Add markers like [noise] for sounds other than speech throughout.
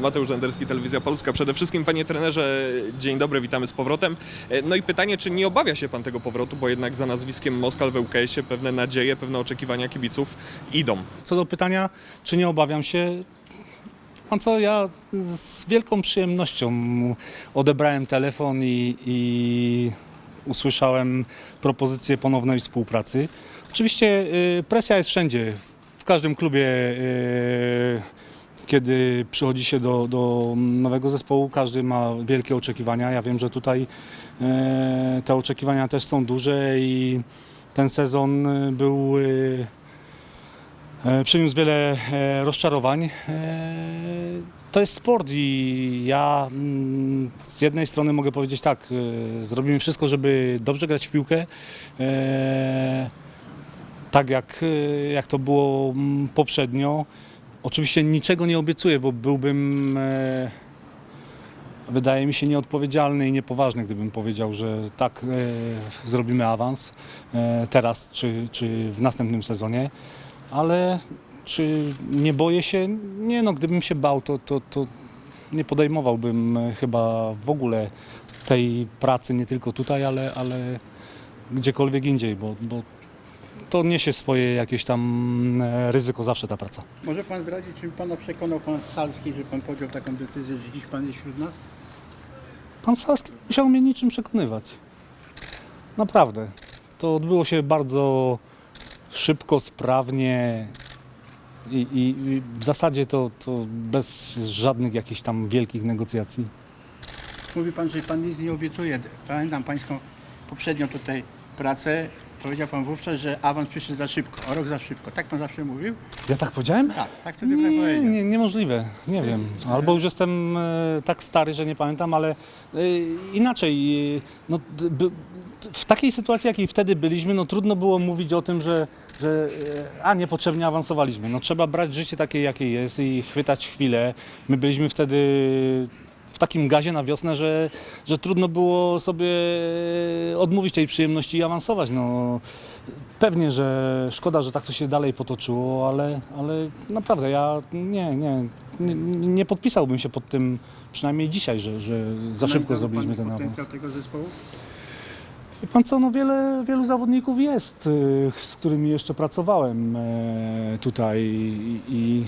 Mateusz Enderski, Telewizja Polska. Przede wszystkim, panie trenerze, dzień dobry, witamy z powrotem. E, No i pytanie, czy nie obawia się pan tego powrotu, bo jednak za nazwiskiem Moskal w ŁKS-ie pewne nadzieje, pewne oczekiwania kibiców idą. Co do pytania, czy nie obawiam się, pan co, ja z wielką przyjemnością odebrałem telefon i, i usłyszałem propozycję ponownej współpracy. Oczywiście y, presja jest wszędzie, w każdym klubie, y, kiedy przychodzi się do, do nowego zespołu, każdy ma wielkie oczekiwania. Ja wiem, że tutaj y, te oczekiwania też są duże i ten sezon y, był E, Przyniósł wiele e, rozczarowań. E, To jest sport i ja mm, z jednej strony mogę powiedzieć tak, e, zrobimy wszystko, żeby dobrze grać w piłkę. e, Tak jak, e, jak to było mm, poprzednio. Oczywiście niczego nie obiecuję, bo byłbym e, wydaje mi się nieodpowiedzialny i niepoważny, gdybym powiedział, że tak e, zrobimy awans e, teraz czy, czy w następnym sezonie ale czy nie boję się? Nie no, gdybym się bał, to, to, to nie podejmowałbym e, chyba w ogóle tej pracy, nie tylko tutaj, ale, ale gdziekolwiek indziej, bo, bo to niesie swoje jakieś tam e, ryzyko zawsze ta praca. Może pan zdradzić, czym pana przekonał pan Salski, że pan podjął taką decyzję, że dziś pan jest wśród nas? Pan Saski nie musiał mnie niczym przekonywać. Naprawdę. To odbyło się bardzo szybko, sprawnie i, i, i w zasadzie to, to bez żadnych jakichś tam wielkich negocjacji. Mówi pan, że pan nic nie obiecuje. Pamiętam pańską poprzednią tutaj pracę. Powiedział pan wówczas, że awans przyszedł za szybko, o rok za szybko. Tak pan zawsze mówił? Ja tak powiedziałem? Tak, tak wtedy pan Nie, powiedział. nie, niemożliwe. Nie wiem. Albo już jestem e, tak stary, że nie pamiętam, ale e, inaczej. e, No, d- by, w takiej sytuacji, jakiej wtedy byliśmy, no trudno było mówić o tym, że, że e, a niepotrzebnie awansowaliśmy. No trzeba brać życie takie, jakie jest i chwytać chwilę. My byliśmy wtedy w takim gazie na wiosnę, że, że trudno było sobie odmówić tej przyjemności i awansować. No, Pewnie, że szkoda, że tak to się dalej potoczyło, ale, ale naprawdę ja nie, nie, nie, nie podpisałbym się pod tym, przynajmniej dzisiaj, że, że za szybko zrobiliśmy ten awans. potencjał tego zespołu? Wie pan co, no wiele, wielu zawodników jest, y, z którymi jeszcze pracowałem e, tutaj i, i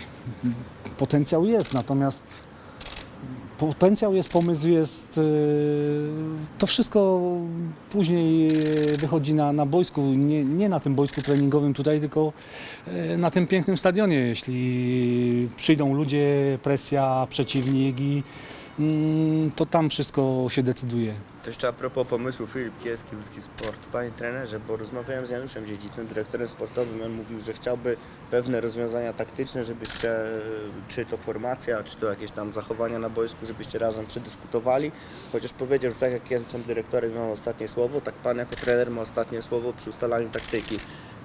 potencjał jest, natomiast potencjał jest, pomysł jest, y, to wszystko później wychodzi na, na boisku, nie, nie na tym boisku treningowym tutaj, tylko e, na tym pięknym stadionie, jeśli przyjdą ludzie, presja, przeciwnik i to tam wszystko się decyduje. To jeszcze a propos pomysłu Filip Kieski, Łódzki Sport. Panie trenerze, bo rozmawiałem z Januszem Dziedzicem, dyrektorem sportowym, on mówił, że chciałby pewne rozwiązania taktyczne, żebyście, czy to formacja, czy to jakieś tam zachowania na boisku, żebyście razem przedyskutowali. Chociaż powiedział, że tak jak ja jestem dyrektorem mam ostatnie słowo, tak pan jako trener ma ostatnie słowo przy ustalaniu taktyki.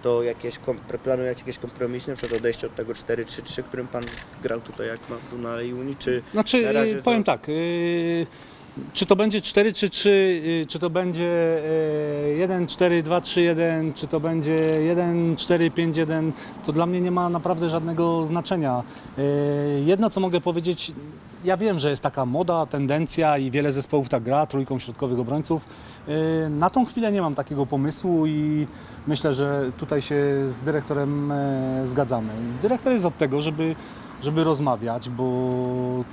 To jakieś planujecie jakieś kompromisy, na przykład odejście od tego 4-3-3, którym pan grał tutaj jak ma tu na Alei Unii, czy Znaczy, na razie y, powiem to- tak, y, czy to będzie 4 czy 3, y, czy to będzie y, 1, 4, 2, 3, 1, czy to będzie 1, 4, 5, 1, to dla mnie nie ma naprawdę żadnego znaczenia. Y, Jedno, co mogę powiedzieć, ja wiem, że jest taka moda, tendencja i wiele zespołów tak gra, trójką środkowych obrońców. Y, Na tą chwilę nie mam takiego pomysłu i myślę, że tutaj się z dyrektorem e, zgadzamy. Dyrektor jest od tego, żeby żeby rozmawiać, bo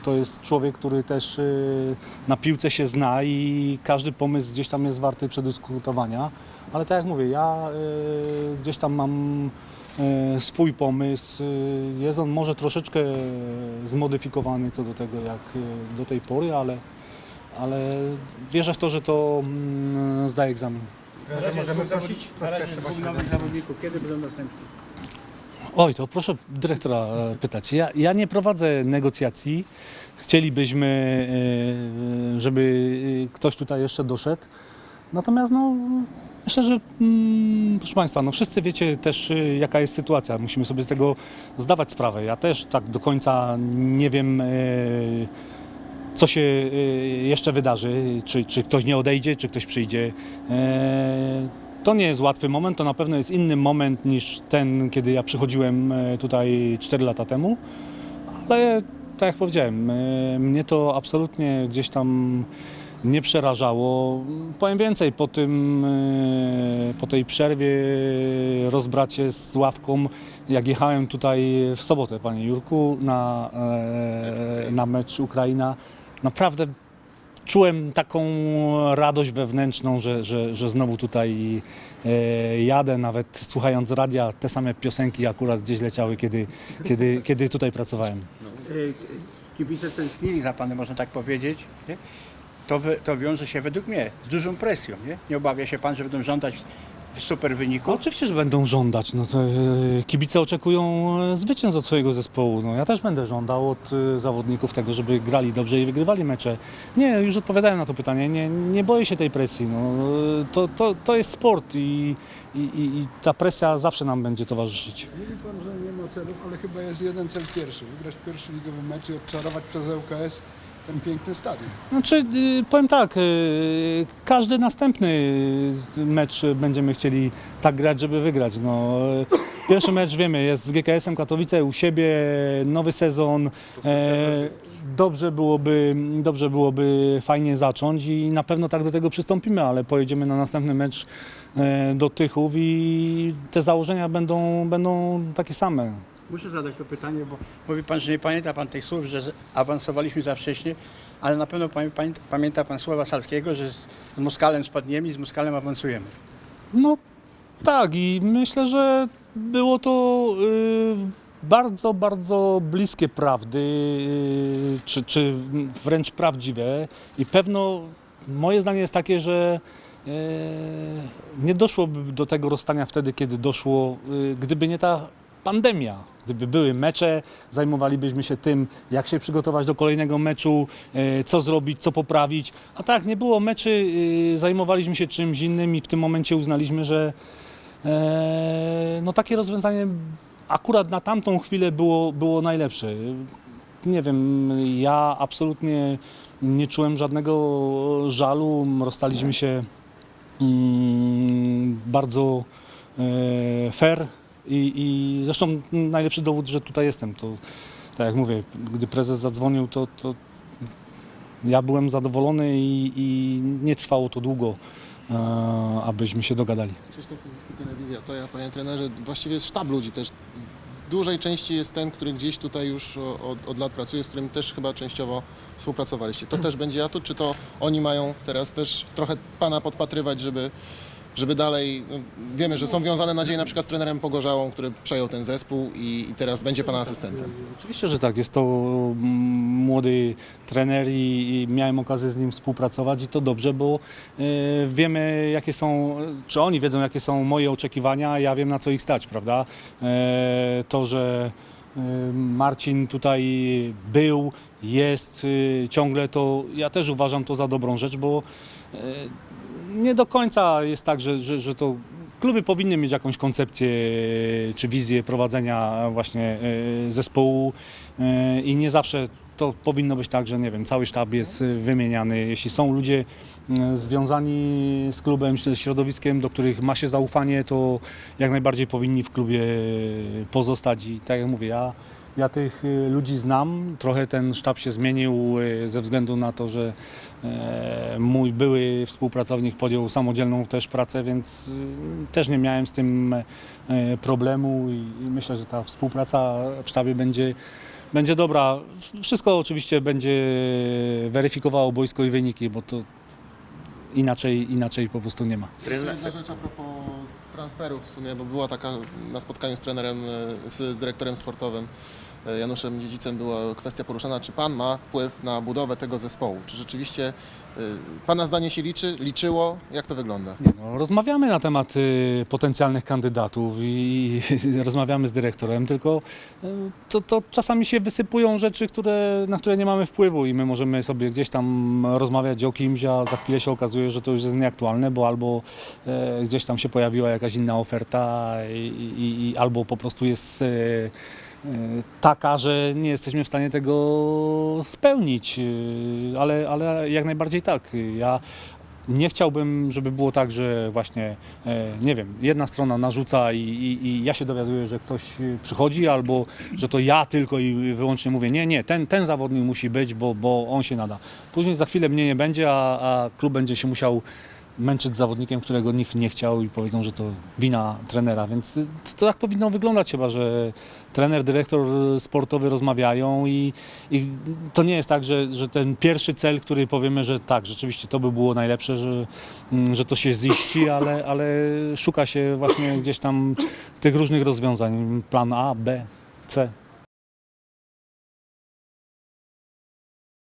to jest człowiek, który też y, na piłce się zna i każdy pomysł gdzieś tam jest warty przedyskutowania. Ale tak jak mówię, ja y, gdzieś tam mam swój pomysł. y, Jest on może troszeczkę zmodyfikowany co do tego, jak y, do tej pory, ale, ale wierzę w to, że to mm, zdaje egzamin. Że możemy prosić nowych zawodników. Kiedy będą następni? Oj, to proszę dyrektora e, pytać. Ja, ja nie prowadzę negocjacji. Chcielibyśmy, e, żeby e, ktoś tutaj jeszcze doszedł. Natomiast no, myślę, że mm, proszę Państwa, no wszyscy wiecie też e, jaka jest sytuacja. Musimy sobie z tego zdawać sprawę. Ja też tak do końca nie wiem e, co się e, jeszcze wydarzy, czy, czy ktoś nie odejdzie, czy ktoś przyjdzie. E, To nie jest łatwy moment, to na pewno jest inny moment niż ten, kiedy ja przychodziłem e, tutaj 4 lata temu, ale tak jak powiedziałem, e, mnie to absolutnie gdzieś tam nie przerażało. Powiem więcej, po, tym, e, po tej przerwie, rozbracie z ławką, jak jechałem tutaj w sobotę, panie Jurku, na, e, na mecz Ukraina, naprawdę czułem taką radość wewnętrzną, że, że, że znowu tutaj e, jadę, nawet słuchając radia, te same piosenki akurat gdzieś leciały, kiedy, kiedy, kiedy tutaj pracowałem. Y, Kibice tęsknili za panem, można tak powiedzieć. Nie? To, wy, to wiąże się według mnie z dużą presją. Nie, nie obawia się pan, że będą żądać super wyniku? No, oczywiście, że będą żądać. No, to, e, kibice oczekują e, zwycięstw od swojego zespołu. No, ja też będę żądał od e, zawodników tego, żeby grali dobrze i wygrywali mecze. Nie, już odpowiadałem na to pytanie. Nie, nie boję się tej presji. No, e, to, to, to jest sport i, i, i, i ta presja zawsze nam będzie towarzyszyć. Mówi pan, że nie ma celów, ale chyba jest jeden cel pierwszy. Wygrać pierwszy ligowy mecz i odczarować przez ŁKS ten piękny stadion. Znaczy, y, powiem tak, y, każdy następny mecz będziemy chcieli tak grać, żeby wygrać. No, y, pierwszy mecz wiemy, jest z GKS-em Katowice u siebie, nowy sezon. E, dobrze byłoby, dobrze byłoby fajnie zacząć i na pewno tak do tego przystąpimy, ale pojedziemy na następny mecz e, do Tychów i te założenia będą, będą takie same. Muszę zadać to pytanie, bo mówi pan, że nie pamięta pan tych słów, że awansowaliśmy za wcześnie, ale na pewno pamię- pamię- pamięta pan słowa Salskiego, że z, z Moskalem spadniemy i z Moskalem awansujemy. No tak i myślę, że było to y, bardzo, bardzo bliskie prawdy, y, czy, czy wręcz prawdziwe i pewno moje zdanie jest takie, że y, nie doszłoby do tego rozstania wtedy, kiedy doszło, y, gdyby nie ta pandemia. Gdyby były mecze, zajmowalibyśmy się tym, jak się przygotować do kolejnego meczu, y, co zrobić, co poprawić. A tak, nie było meczy, y, zajmowaliśmy się czymś innym i w tym momencie uznaliśmy, że e, no takie rozwiązanie akurat na tamtą chwilę było, było najlepsze. Nie wiem, ja absolutnie nie czułem żadnego żalu. Rozstaliśmy się mm, bardzo e, fair i, i zresztą najlepszy dowód, że tutaj jestem. To tak jak mówię, gdy prezes zadzwonił, to, to ja byłem zadowolony i, i nie trwało to długo, e, abyśmy się dogadali. Krzysztof Sawicki, Telewizja, to ja, panie trenerze, właściwie jest sztab ludzi też. W dużej części jest ten, który gdzieś tutaj już od, od lat pracuje, z którym też chyba częściowo współpracowaliście. To też będzie atut, czy to oni mają teraz też trochę pana podpatrywać, żeby, żeby dalej, no, wiemy, że są wiązane nadzieje na przykład z trenerem Pogorzałą, który przejął ten zespół i, i teraz będzie pana asystentem. Oczywiście, że tak. Jest to mm, młody trener i, i miałem okazję z nim współpracować i to dobrze, bo e, wiemy jakie są, czy oni wiedzą jakie są moje oczekiwania, ja wiem na co ich stać, prawda? E, to, że e, Marcin tutaj był, jest e, ciągle, to ja też uważam to za dobrą rzecz, bo nie do końca jest tak, że, że, że to kluby powinny mieć jakąś koncepcję czy wizję prowadzenia właśnie e, zespołu e, i nie zawsze to powinno być tak, że nie wiem, cały sztab jest e, wymieniany. Jeśli są ludzie związani z klubem, z środowiskiem, do których ma się zaufanie, to jak najbardziej powinni w klubie pozostać i tak jak mówię, ja ja tych ludzi znam, trochę ten sztab się zmienił ze względu na to, że mój były współpracownik podjął samodzielną też pracę, więc y, też nie miałem z tym e, problemu i myślę, że ta współpraca w sztabie będzie, będzie dobra. Wszystko oczywiście będzie weryfikowało boisko i wyniki, bo to inaczej, inaczej po prostu nie ma. Jeszcze jedna rzecz a propos transferów w sumie, bo była taka na spotkaniu z trenerem, e, z dyrektorem sportowym e, Januszem Dziedzicem była kwestia poruszana, czy Pan ma wpływ na budowę tego zespołu? Czy rzeczywiście e, Pana zdanie się liczy, liczyło? Jak to wygląda? Nie, no, rozmawiamy na temat y, potencjalnych kandydatów i, [laughs] rozmawiamy z dyrektorem, tylko y, to, to czasami się wysypują rzeczy, które, na które nie mamy wpływu i my możemy sobie gdzieś tam rozmawiać o kimś, a za chwilę się okazuje, że to już jest nieaktualne, bo albo e, gdzieś tam się pojawiła jakaś inna oferta i, i, i albo po prostu jest e, e, taka, że nie jesteśmy w stanie tego spełnić, y, ale, ale jak najbardziej tak. Ja nie chciałbym, żeby było tak, że właśnie, e, nie wiem, jedna strona narzuca i, i, i ja się dowiaduję, że ktoś przychodzi, albo że to ja tylko i wyłącznie mówię, nie, nie, ten, ten zawodnik musi być, bo, bo on się nada. Później za chwilę mnie nie będzie, a, a klub będzie się musiał męczyć z zawodnikiem, którego nikt nie chciał i powiedzą, że to wina trenera, więc to, to tak powinno wyglądać chyba, że trener, dyrektor sportowy rozmawiają i, i to nie jest tak, że, że ten pierwszy cel, który powiemy, że tak, rzeczywiście to by było najlepsze, że, mm, że to się ziści, ale, ale szuka się właśnie gdzieś tam tych różnych rozwiązań, plan A, B, C.